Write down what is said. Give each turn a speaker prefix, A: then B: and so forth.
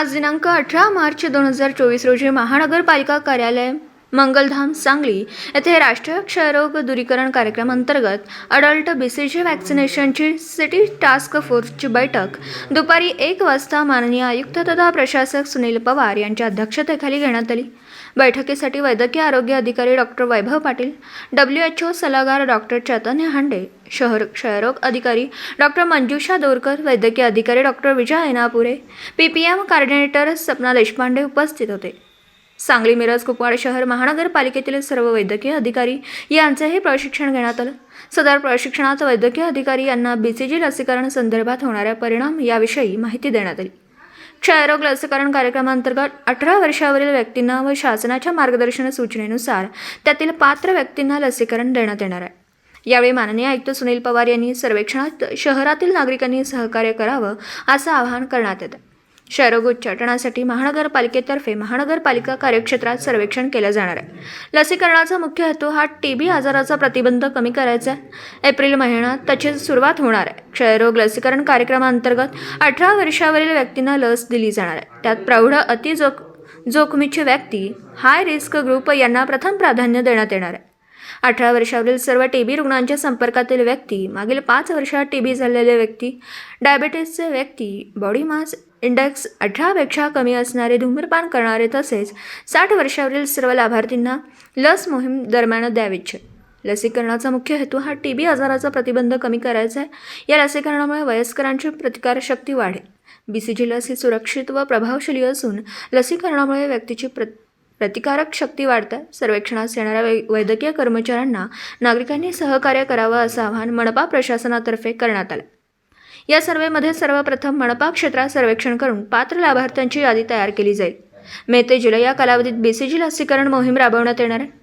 A: आज दिनांक अठरा मार्च दोन हजार चोवीस रोजी महानगरपालिका कार्यालय मंगलधाम सांगली येथे राष्ट्रीय क्षयरोग दूरीकरण कार्यक्रम अंतर्गत अडल्ट बी सी जी वॅक्सिनेशनची सिटी टास्क फोर्सची बैठक. दुपारी एक वाजता माननीय आयुक्त तथा प्रशासक सुनील पवार यांच्या अध्यक्षतेखाली घेण्यात आली. बैठकीसाठी वैद्यकीय आरोग्य अधिकारी doctor Vaibhav Patil W H O सल्लागार डॉक्टर चैतन्य हांडे शहर क्षयरोग अधिकारी डॉक्टर मंजुषा दोरकर वैद्यकीय अधिकारी doctor Vijay Ainapure P P M coordinator Sapna Deshpande उपस्थित होते. सांगली मिरज कुपवाड शहर महानगरपालिकेतील सर्व वैद्यकीय अधिकारी यांचेही प्रशिक्षण घेण्यात आलं. सदर प्रशिक्षणात वैद्यकीय अधिकारी यांना बी सी जी लसीकरण संदर्भात होणाऱ्या परिणाम याविषयी माहिती देण्यात आली. क्षयरोग लसीकरण कार्यक्रमांतर्गत अठरा वर्षावरील व्यक्तींना व शासनाच्या मार्गदर्शन सूचनेनुसार त्यातील पात्र व्यक्तींना लसीकरण देण्यात येणार आहे. यावेळी माननीय आयुक्त सुनील पवार यांनी सर्वेक्षणात शहरातील नागरिकांनी सहकार्य करावं असं आवाहन करण्यात येतं. क्षयरोग उच्चाटनासाठी महानगरपालिकेतर्फे महानगरपालिका कार्यक्षेत्रात सर्वेक्षण केलं जाणार आहे. लसीकरणाचा मुख्य हेतू हा टी बी आजाराचा प्रतिबंध कमी करायचा आहे. एप्रिल महिन्यात त्याची सुरुवात होणार आहे. क्षयरोग लसीकरण कार्यक्रमाअंतर्गत अठरा वर्षावरील व्यक्तींना लस दिली जाणार आहे. त्यात प्रौढ अतिजोक जोखमीची व्यक्ती हाय रिस्क ग्रुप यांना प्रथम प्राधान्य देण्यात येणार आहे. अठरा वर्षावरील सर्व टी बी रुग्णांच्या संपर्कातील व्यक्ती मागील पाच वर्षात टी बी झालेले व्यक्ती डायबेटीसचे व्यक्ती बॉडी मास इंडेक्स अठरापेक्षा कमी असणारे धूम्रपान करणारे तसेच साठ वर्षावरील सर्व लाभार्थींना लस मोहीम दरम्यान द्यावीचे लसीकरणाचा मुख्य हेतू हा टी बी आजाराचा प्रतिबंध कमी करायचा आहे. या लसीकरणामुळे वयस्करांची प्रतिकारशक्ती वाढेल. बी सी जी लस ही सुरक्षित व प्रभावशाली असून लसीकरणामुळे व्यक्तीची प्र प्रतिकारक शक्ती वाढते सर्वेक्षणास येणाऱ्या वै वैद्यकीय कर्मचाऱ्यांना नागरिकांनी सहकार्य करावं असं आवाहन मनपा प्रशासनातर्फे करण्यात आलं. या सर्वेमध्ये सर्वप्रथम मनपा क्षेत्रात सर्वेक्षण करून पात्र लाभार्थ्यांची यादी तयार केली जाईल. मे ते जुलै या कालावधीत बी सी जी लसीकरण मोहीम राबवण्यात येणार आहे.